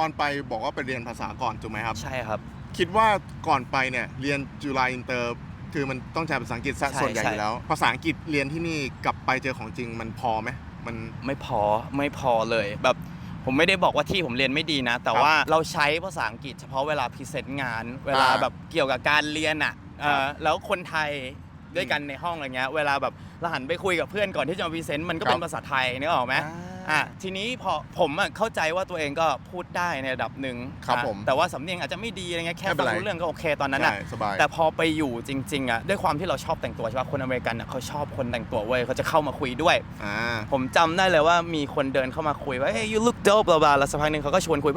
ตอนไปบอกว่าไปเรียนภาษาก่อนถูกไหมครับ ใช่ครับ คิดว่าก่อนไปเนี่ยเรียนจุฬาอินเตอร์คือมันต้องใช้ภาษาอังกฤษซะใช่ส่วนใหญ่ใช่ อยู่แล้ว ภาษาอังกฤษเรียนที่นี่กลับไปเจอของจริงมันพอไหมมัน ไม่พอไม่พอเลยแบบผมไม่ได้บอกว่าที่ผมเรียนไม่ดีนะ แต่ว่าเราใช้ภาษาอังกฤษเฉพาะเวลาพรีเซนต์งาน เวลาอ่าแบบเกี่ยวกับการเรียนอะเออแล้วคนไทย ด้วยกันในห้องอะไรเงี้ยเวลาแบบเราหันไปคุยกับเพื่อนก่อนที่จะมาพรีเซนต์มันก็เป็นภาษาไทยนึกออกไหมอะทีนี้พอผมอะเข้าใจว่าตัวเองก็พูดได้ในระดับหนึ่งครับอะผมแต่ว่าสำเนียงอาจจะไม่ดีอะไรเงี้ยแค่ไม่เป็ฟันงไรรู้เรื่องก็โอเคตอนนั้นอะใช่สบายแต่พอไปอยู่จริงๆอะด้วยความที่เราชอบแต่งตัวใช่ป่ะคนอเมริกันอะเขาชอบคนแต่งตัวเว้ยเขาจะเข้ามาคุยด้วยอ่าผมจำได้เลยว่ามีคนเดินเข้ามาคุยว่า hey you look dope บลาบลาแล้วสักพักหนึ่งเขาก็ชวนคุย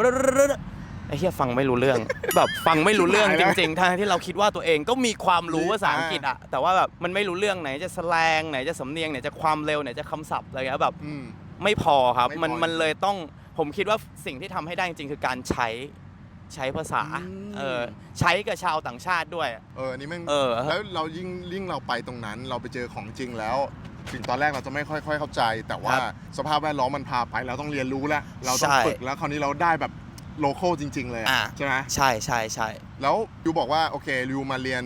ไอ้เหี้ยฟังไม่รู้เรื่อง แบบฟังไม่รู้เรื่องจริงๆทั้งที่เราคิดว่าตัวเองก็มีความรู้ภาษาอังกฤษอะแต่ว่าแบบมันไม่รู้เรื่องไหนจะแสลงไหนจะสำเนียงไหนจะความเร็วไหนจะคำศัพท์อะไรเงี้ยแบบอืม ไม่พอครับไม่พอ มันจริงมันเลยต้องผมคิดว่าสิ่งที่ทำให้ได้จริงๆคือการใช้ใช้ภาษาอืมเออใช้กับชาวต่างชาติด้วย เออนี่แม่งเออ แล้วเรายิ่งยิ่งเราไปตรงนั้น เราไปเจอของจริงแล้ว ถึงตอนแรกเราจะไม่ค่อยค่อยเข้าใจ แต่ว่าครับสภาพแวดล้อมมันพาไปเราต้องเรียนรู้แล้วเราต้องใช่ ฝึกแล้วคราวนี้เราได้แบบ โลโก้จริง ๆ เลยอะอะ ใช่ไหมใช่ใช่ใช่แล้วยูบอกว่าโอเคยูมาเรียน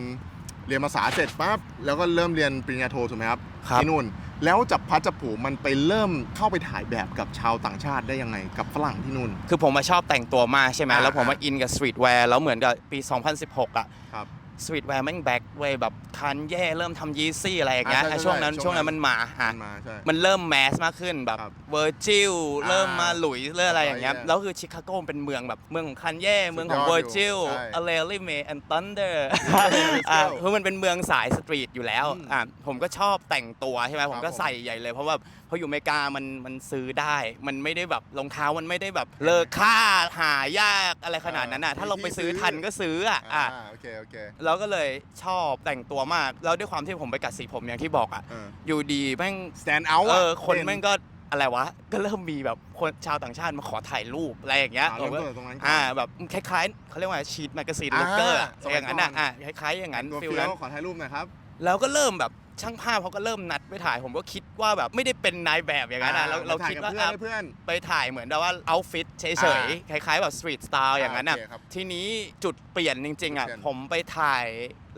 เรียนภาษาเสร็จปั๊บแล้วก็เริ่มเรียนปริญญาโทถูกไหมครับครับ ที่นู่น แล้วจับพัดจับผูมันไปเริ่มเข้าไปถ่ายแบบกับชาวต่างชาติได้ยังไงกับฝรั่งที่นู่น คือผมมาชอบแต่งตัวมากใช่ไหมอ่าแล้วผมมาอินกับสตรีทแวร์แล้วเหมือนกับปี 2016 อะ ครับ สตรีทแวร์แม่งแบ็กเว้ยแบบคันแย่เริ่มทำยีซี่อะไรอย่างเงี้ยอ่าใช่ไอ้ช่วงนั้นใช่ช่วงนั้นช่วงนั้นมันมาฮะมันมาใช่ มันเริ่มแมสมากขึ้นแบบครับเวอร์จิลอ่าเริ่มมาหลุยส์เรื่องอะไรอย่างเงี้ยใช่แล้วคือชิคาโกมันเป็นเมืองแบบเมืองของคันแย่เมืองของสุดยอดเวอร์จิลอยู่ใช่อเลลิเมแอนตันเดอร์ Let's อ่า go คือมันเป็นเมืองสายสตรีทอยู่แล้วอืมอ่าผมก็ชอบแต่งตัวใช่ไหมผมก็ผมใส่ใหญ่เลย เพราะว่าพออยู่อเมริกามันมันซื้อได้ มันไม่ได้แบบรองเท้ามันไม่ได้แบบเลอค่าหายากอะไรขนาดนั้นอะถ้าเราไปซื้อทันก็ซื้ออะอะ อ่าโอเคโอเค เราก็เลยชอบแต่งตัวมาก แล้วด้วยความที่ผมไปกัดสีผมอย่างที่บอกอะ เออ อยู่ดีแม่ง stand out เอออะคนแม่งก็อะไรวะ ก็เริ่มมีแบบคนชาวต่างชาติมาขอถ่ายรูปอะไรอย่างเงี้ยอ่าเริ่มต้นจากตรงนั้นก่อนอ่าแบบคล้ายๆเขาเรียกว่าชีตแมกกาซีนอ่าลูกเกอร์สมัยอย่างนั้นอะก่อน อะคล้ายๆอย่างนั้นตัวฟิลเฟี้ยนั้วนขอถ่ายรูปหน่อยครับ แล้วก็เริ่มแบบ ช่างภาพเขาก็เริ่มนัดไปถ่ายผมก็คิดว่าแบบไม่ได้เป็นนายแบบอย่างนั้นนะเราเราถ่ยคิดกับว่าเพื่อนอะให้เพื่อน ไปถ่ายเหมือนแบบว่าเอาฟิตเฉยๆคล้ายๆแบบสตรีทสไตล์อย่างนั้นอะโเคครับทีนี้จุดเปลี่ยนจริงๆอะจุดเปลี่ยน ผมไปถ่าย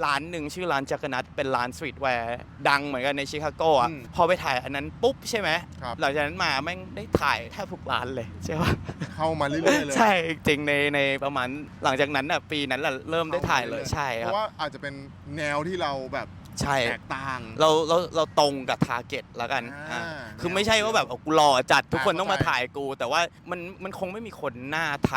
ร้านหนึ่งชื่อร้านจักรนัทเป็นร้านสตรีทแวร์ดังเหมือนกันในชิคาโกอะอืมพอไปถ่ายอันนั้นปุ๊บใช่ไหมครับ หลังจากนั้นมาแม่งได้ถ่ายแทบทุกร้านเลยใช่ปะ เข้ามาเรื่อยๆเลย ใช่จริงในในประมาณหลังจากนั้นอะปีนั้นแหละเริ่มได้ถ่ายเลยใช่เพครับ ราะว่าอาจจะเป็นแนวที่เราแบบ ใช่ แตกต่าง เราเราเราตรงกับทาร์เก็ตแล้วกันอ่าอ่าคือไม่ใช่ว่าแบบเอากูหล่อจัดทุกคนอ่าต้องมาเข้าใจ ถ่ายกู แต่ว่ามันมันคงไม่มีคนหน้าไท